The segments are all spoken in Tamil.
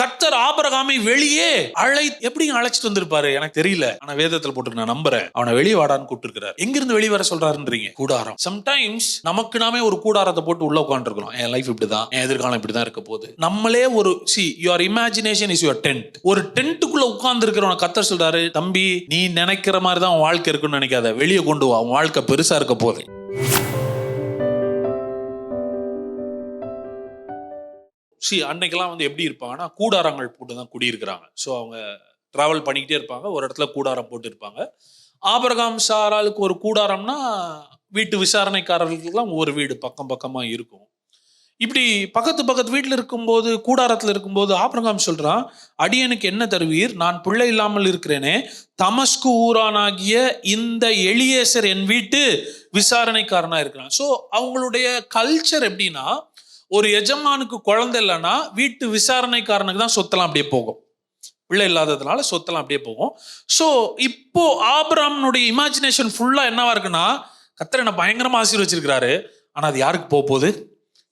கர்த்தர் ஆபரகாமை வெளியே அழை எப்படி அழைச்சிட்டு வந்திருப்பாரு? எனக்கு தெரியல. ஆனா வேதத்துல போட்டு நான் நம்புறேன். அவனை வெளியே வாடான்னு கூப்பிட்டு எங்கிருந்து வெளியே வர சொல்றாருன்றீங்க? கூடாரம். சம்டைம்ஸ் நமக்கு நாமே ஒரு கூடாரத்தை போட்டு உள்ள உட்காந்துருக்கோம் என் லைஃப் இப்படிதான் என் எதிர்காலம் இப்படிதான் இருக்க போகுது. நம்மளே ஒரு see your imagination is your tent ஒரு டென்ட்டுக்குள்ள உட்கார்ந்து இருக்கிறவன கத்தர் சொல்றாரு தம்பி நீ நினைக்கிற மாதிரி தான் உன் வாழ்க்கை இருக்குன்னு நினைக்காத. வெளியே கொண்டு வா. உன் வாழ்க்கை பெருசா இருக்க போகுது. சி அன்னைக்கெல்லாம் வந்து எப்படி இருப்பாங்கன்னா கூடாரங்கள் போட்டு தான் குடியிருக்கிறாங்க. ஸோ அவங்க ட்ராவல் பண்ணிக்கிட்டே இருப்பாங்க. ஒரு இடத்துல கூடாரம் போட்டு இருப்பாங்க ஆபரகாம் சாராளுக்கு ஒரு கூடாரம்னா வீட்டு விசாரணைக்காரர்களுக்கெல்லாம் ஒரு வீடு பக்கம் பக்கமாக இருக்கும். இப்படி பக்கத்து பக்கத்து வீட்டில் இருக்கும்போது கூடாரத்தில் இருக்கும்போது ஆபரகாம் சொல்கிறான் அடியனுக்கு என்ன தருவீர்? நான் பிள்ளை இல்லாமல் இருக்கிறேனே. தமஸ்கு ஊரானாகிய இந்த எளியேசர் என் வீட்டு விசாரணைக்காரனாக இருக்கிறான். ஸோ அவங்களுடைய கல்ச்சர் எப்படின்னா ஒரு எஜமானுக்கு குழந்தை இல்லைன்னா வீட்டு விசாரணைக்காரனுக்கு தான் சொத்தெல்லாம் அப்படியே போகும். பிள்ளை இல்லாததுனால சொத்தெல்லாம் அப்படியே போகும். ஸோ இப்போ ஆபிராமனுடைய இமேஜினேஷன் ஃபுல்லாக என்னவா இருக்குன்னா கத்தர் என்ன பயங்கரமாக ஆசீர்வச்சிருக்கிறாரு. ஆனால் அது யாருக்கு போக போகுது?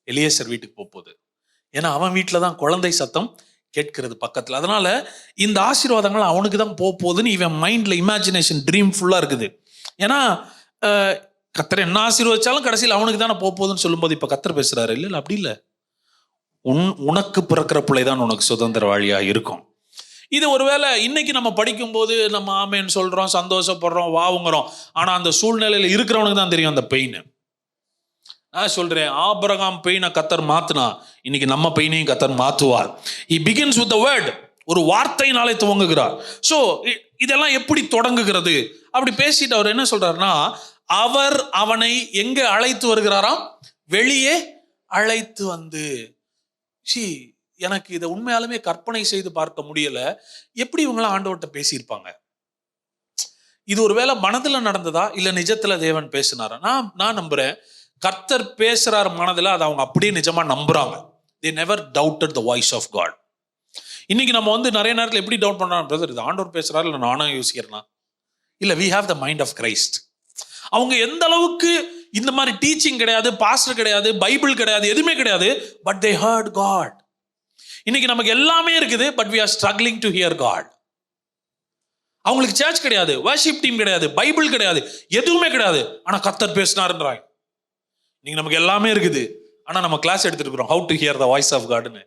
எலியேசர் வீட்டுக்கு போக போகுது. ஏன்னா அவன் வீட்டில் தான் குழந்தை சத்தம் கேட்கிறது பக்கத்தில். அதனால இந்த ஆசீர்வாதங்கள் அவனுக்கு தான் போக போகுதுன்னு இவன் மைண்டில் இமேஜினேஷன் ட்ரீம் ஃபுல்லாக இருக்குது. ஏன்னா கத்தர் என்ன ஆசீர்வதிச்சாலும் கடைசியில் அவனுக்கு தானே போகுதுன்னு சொல்லும்போது இப்போ கத்தர் பேசுறாரு இல்லை இல்லை அப்படி இல்லை. உன் உனக்கு பிறக்கிற பிள்ளை தான் உனக்கு சுதந்திர வழியா இருக்கும். இது ஒருவேளை இன்னைக்கு நம்ம படிக்கும்போது நம்ம ஆமேன்னு சொல்றோம் சந்தோஷப்படுறோம் வாவுங்கிறோம். ஆனா அந்த சூழ்நிலையில இருக்கிறவனுக்கு தான் தெரியும் அந்த பெயின் நான் சொல்றேன். ஆபரகாம் பெயினை கத்தர் மாற்றினா இன்னைக்கு நம்ம பெயினையும் கத்தர் மாத்துவார். ஹி பிகின்ஸ் வித் வேர்ட் ஒரு வார்த்தையினாலே துவங்குகிறார். ஸோ இதெல்லாம் எப்படி தொடங்குகிறது? அப்படி பேசிட்டு அவர் என்ன சொல்றாருன்னா அவர் அவனை எங்க அழைத்து வருகிறாராம்? வெளியே அழைத்து வந்து. சி எனக்கு இதை உண்மையாலுமே கற்பனை செய்து பார்க்க முடியல. எப்படி இவங்களாம் ஆண்டவர்கிட்ட பேசியிருப்பாங்க? இது ஒருவேளை மனதுல நடந்ததா? இல்ல நிஜத்துல தேவன் பேசினாரா? நான் நான் நம்புறேன். கர்த்தர் பேசுறாரு மனதுல அதை அவங்க அப்படியே நிஜமா நம்புறாங்க. They never doubted the voice of God இன்னைக்கு நம்ம வந்து நிறைய நேரத்தில் எப்படி டவுட் பண்றோம் பிரதர் இது ஆண்டவர் பேசுறாரு? இல்லை நானும் யோசிக்கிறேனா? இல்லை we have the mind of Christ அவங்க எந்த அளவுக்கு இந்த மாதிரி டீச்சிங் கிடையாது பாஸ்டர் கிடையாது பைபிள் கிடையாது எதுவுமே கிடையாது பட் தே ஹர்ட் காட் இன்னைக்கு நமக்கு எல்லாமே இருக்குது but we are struggling to hear God அவங்களுக்கு சர்ச் கிடையாது வர்ஷிப் டீம் கிடையாது பைபிள் கிடையாது எதுவுமே கிடையாது. ஆனால் கத்தர் பேசினாருன்றாங்க. இன்னைக்கு நமக்கு எல்லாமே இருக்குது. ஆனால் நம்ம கிளாஸ் எடுத்துருக்குறோம் how to hear the voice of காடுன்னு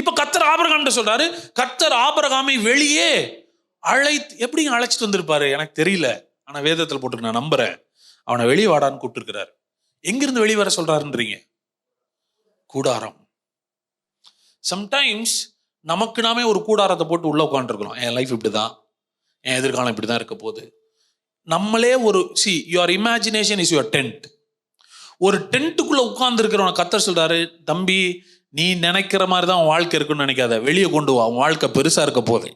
இப்போ கத்தர் ஆபரகாம்கிட்ட சொல்றாரு கத்தர் ஆபரகாமை வெளியே அழைத்து எப்படி அழைச்சிட்டு வந்திருப்பாரு? எனக்கு தெரியல. ஆனால் வேதத்தில் போட்டு நான் நம்புறேன். அவனை வெளியே வாடான்னு கூப்பிட்டுருக்கிறாரு. எங்கிருந்து வெளியே வர சொல்றாருன்றீங்க? கூடாரம். சம்டைம்ஸ் நமக்கு நாமே ஒரு கூடாரத்தை போட்டு உள்ளே உட்காந்துருக்கலாம் என் லைஃப் இப்படி தான் என் எதிர்காலம் இப்படிதான் இருக்க போகுது. நம்மளே ஒரு see your imagination is your tent ஒரு டென்ட்டுக்குள்ளே உட்காந்துருக்கிறவனை கத்தர் சொல்கிறாரு தம்பி நீ நினைக்கிற மாதிரி தான் உன் வாழ்க்கை இருக்குன்னு நினைக்காத. வெளியே கொண்டு வா. உன் வாழ்க்கை பெருசாக இருக்க போகுது.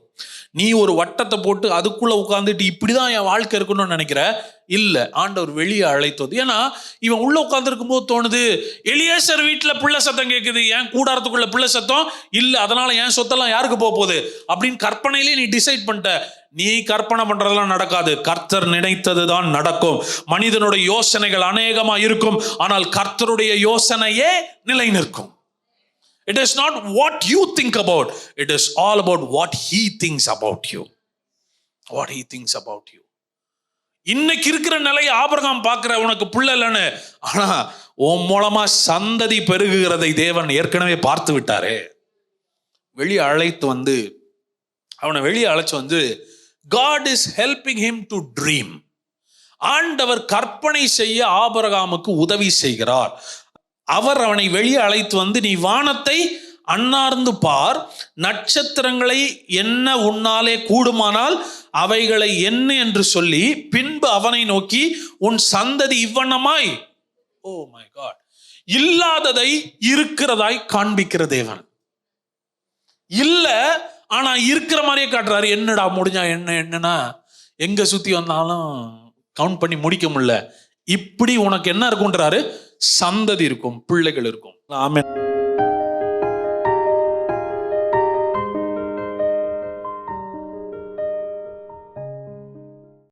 நீ ஒரு வட்டத்தை போட்டு அதுக்குள்ள உட்காந்துட்டு இப்படிதான் என் வாழ்க்கை இருக்கணும்னு நினைக்கிற? இல்ல. ஆண்டவர் வெளியே அழைத்தது. ஏன்னா இவன் உள்ள உட்காந்துருக்கும் போது தோணுது எலியேசர் வீட்டுல பிள்ளை சத்தம் கேட்குது ஏன் கூடாரத்துக்குள்ள பிள்ளை சத்தம்? இல்ல அதனால என் சொத்தெல்லாம் யாருக்கு போக போகுது? அப்படின்னு கற்பனையிலே நீ டிசைட் பண்ணிட்ட. நீ கற்பனை பண்றதெல்லாம் நடக்காது. கர்த்தர் நினைத்தது தான் நடக்கும். மனிதனுடைய யோசனைகள் அநேகமா இருக்கும். ஆனால் கர்த்தருடைய யோசனையே நிலை நிற்கும் it is not what you think about it is all about what he thinks about you what he thinks about you இன்னைக்கு இருக்கிற நிலையை ஆபரகம் பார்க்குற உனக்கு புள்ள இல்லைன்னு. ஆனா உன் மூலமா சந்ததி பெருகுகிறதை தேவன் ஏற்கனவே பார்த்து விட்டாரே. வெளியே அழைத்து வந்து அவனை வெளியே அழைச்சு வந்து God is helping him to dream ஆண்டவர் கற்பனை செய்ய ஆபரகாமுக்கு உதவி செய்கிறார். அவர் அவனை வெளியே அழைத்து வந்து நீ வானத்தை அன்னார்ந்து பார். நட்சத்திரங்களை என்ன உன்னாலே கூடுமானால் அவைகளை என்ன என்று சொல்லி பின்பு அவனை நோக்கி உன் சந்ததி இவ்வண்ணமாய். Oh my God. இல்லாததை இருக்கிறதாய் காண்பிக்கிற தேவன். இல்ல ஆனா இருக்கிற மாதிரியே காட்டுறாரு. என்னடா முடிஞ்சா என்ன என்னன்னா எங்க சுத்தி வந்தாலும் கவுண்ட் பண்ணி முடிக்க முடியல. இப்படி உனக்கு என்ன இருக்கும்ன்றாரு சந்ததி இருக்கும் பிள்ளைகள் இருக்கும். ஆமே